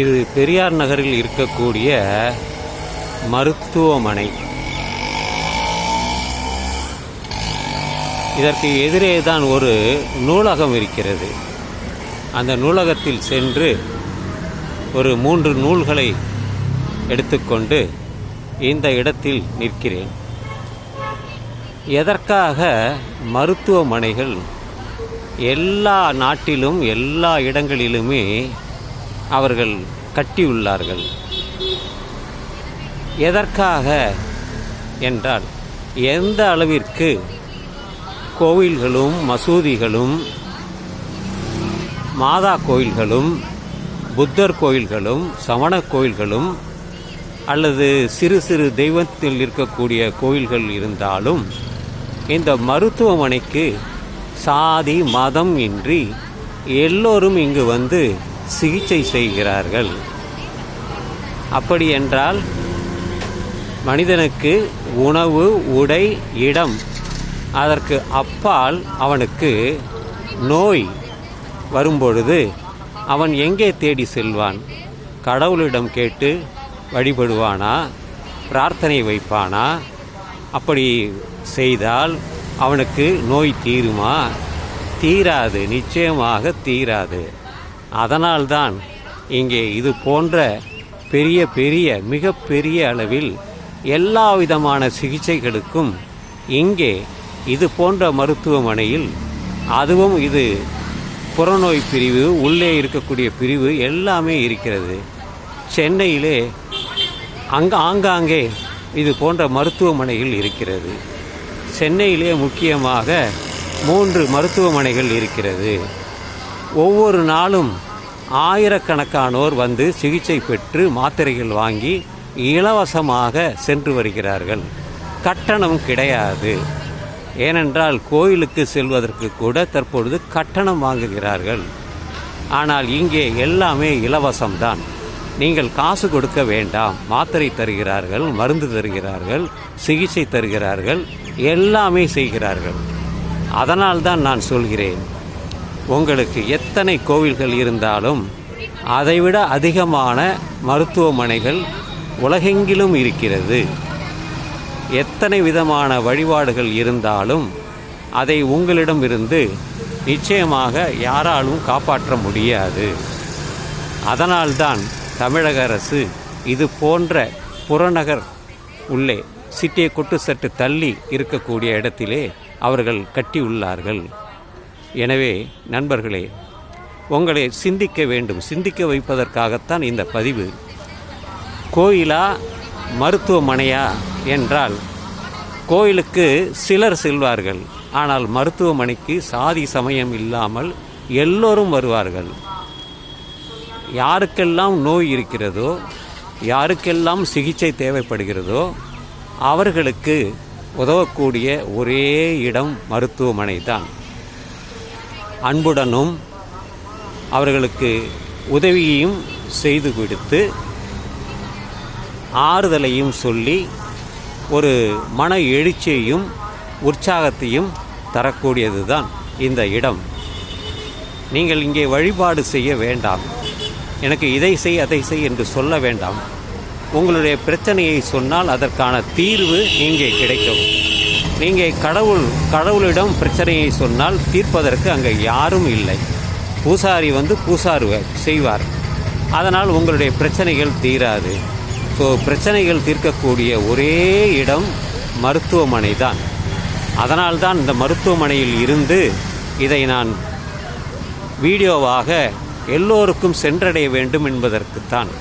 இது பெரியார் நகரில் இருக்கக்கூடிய மருத்துவமனை. இதற்கு எதிரே தான் ஒரு நூலகம் இருக்கிறது. அந்த நூலகத்தில் சென்று ஒரு மூன்று நூல்களை எடுத்துக்கொண்டு இந்த இடத்தில் நிற்கிறேன். எதற்காக மருத்துவமனைகள் எல்லா நாட்டிலும் எல்லா இடங்களிலுமே அவர்கள் கட்டியுள்ளார்கள். எதற்காக என்றால் எந்த அளவிற்கு கோவில்களும் மசூதிகளும் மாதா கோயில்களும் புத்தர் கோயில்களும் சமண கோயில்களும் அல்லது சிறு சிறு தெய்வத்தில் இருக்கக்கூடிய கோயில்கள் இருந்தாலும் இந்த மருத்துவமனைக்கு சாதி மதம் இன்றி எல்லோரும் இங்கு வந்து சிகிச்சை செய்கிறார்கள். அப்படி என்றால் மனிதனுக்கு உணவு உடை இடம் அதற்கு அப்பால் அவனுக்கு நோய் வரும்பொழுது அவன் எங்கே தேடி செல்வான்? கடவுளிடம் கேட்டு வழிபடுவானா? பிரார்த்தனை வைப்பானா? அப்படி செய்தால் அவனுக்கு நோய் தீருமா? தீராது நிச்சயமாக தீராது. அதனால்தான் இங்கே இது போன்ற பெரிய பெரிய மிக பெரிய அளவில் எல்லா விதமான சிகிச்சைகளுக்கும் இங்கே இது போன்ற மருத்துவமனையில் அதுவும் இது புறநோய் பிரிவு உள்ளே இருக்கக்கூடிய பிரிவு எல்லாமே இருக்கிறது. சென்னையிலே அங்க ஆங்காங்கே இது போன்ற மருத்துவமனைகள் இருக்கிறது. சென்னையிலே முக்கியமாக மூன்று மருத்துவமனைகள் இருக்கிறது. ஒவ்வொரு நாளும் ஆயிரக்கணக்கானோர் வந்து சிகிச்சை பெற்று மாத்திரைகள் வாங்கி இலவசமாக சென்று வருகிறார்கள். கட்டணம் கிடையாது. ஏனென்றால் கோயிலுக்கு செல்வதற்கு கூட தற்பொழுது கட்டணம் வாங்குகிறார்கள். ஆனால் இங்கே எல்லாமே இலவசம்தான். நீங்கள் காசு கொடுக்க வேண்டாம். மாத்திரை தருகிறார்கள் மருந்து தருகிறார்கள் சிகிச்சை தருகிறார்கள் எல்லாமே செய்கிறார்கள். அதனால்தான் நான் சொல்கிறேன். உங்களுக்கு எத்தனை கோவில்கள் இருந்தாலும் அதைவிட அதிகமான மருத்துவமனைகள் உலகெங்கிலும் இருக்கிறது. எத்தனை விதமான வழிபாடுகள் இருந்தாலும் அதை உங்களிடமிருந்து நிச்சயமாக யாராலும் காப்பாற்ற முடியாது. அதனால்தான் தமிழக அரசு இது போன்ற புறநகர் உள்ளே சிட்டியை கொட்டு சற்று தள்ளி இருக்கக்கூடிய இடத்திலே அவர்கள் கட்டியுள்ளார்கள். எனவே நண்பர்களே உங்களை சிந்திக்க வேண்டும். சிந்திக்க வைப்பதற்காகத்தான் இந்த பதிவு. கோயிலா மருத்துவமனையா என்றால் கோயிலுக்கு சிலர் செல்வார்கள். ஆனால் மருத்துவமனைக்கு சாதி சமயம் இல்லாமல் எல்லோரும் வருவார்கள். யாருக்கெல்லாம் நோய் இருக்கிறதோ யாருக்கெல்லாம் சிகிச்சை தேவைப்படுகிறதோ அவர்களுக்கு உதவக்கூடிய ஒரே இடம் மருத்துவமனை தான் அன்புடனும் அவர்களுக்கு உதவியையும் செய்து கொடுத்து ஆறுதலையும் சொல்லி ஒரு மன எழுச்சியையும் உற்சாகத்தையும் தரக்கூடியது தான் இந்த இடம். நீங்கள் இங்கே வழிபாடு செய்ய வேண்டாம். எனக்கு இதை செய் அதை செய் என்று சொல்ல வேண்டாம். உங்களுடைய பிரச்சனையை சொன்னால் அதற்கான தீர்வு இங்கே கிடைக்கும். நீங்கள் கடவுள் கடவுளிடம் பிரச்சனையை சொன்னால் தீர்ப்பதற்கு அங்கே யாரும் இல்லை. பூசாரி வந்து பூசாரு செய்வார். அதனால் உங்களுடைய பிரச்சனைகள் தீராது. ஸோ பிரச்சனைகள் தீர்க்கக்கூடிய ஒரே இடம் மருத்துவமனை தான். அதனால்தான் இந்த மருத்துவமனையில் இருந்து இதை நான் வீடியோவாக எல்லோருக்கும் சென்றடைய வேண்டும் என்பதற்குத்தான்.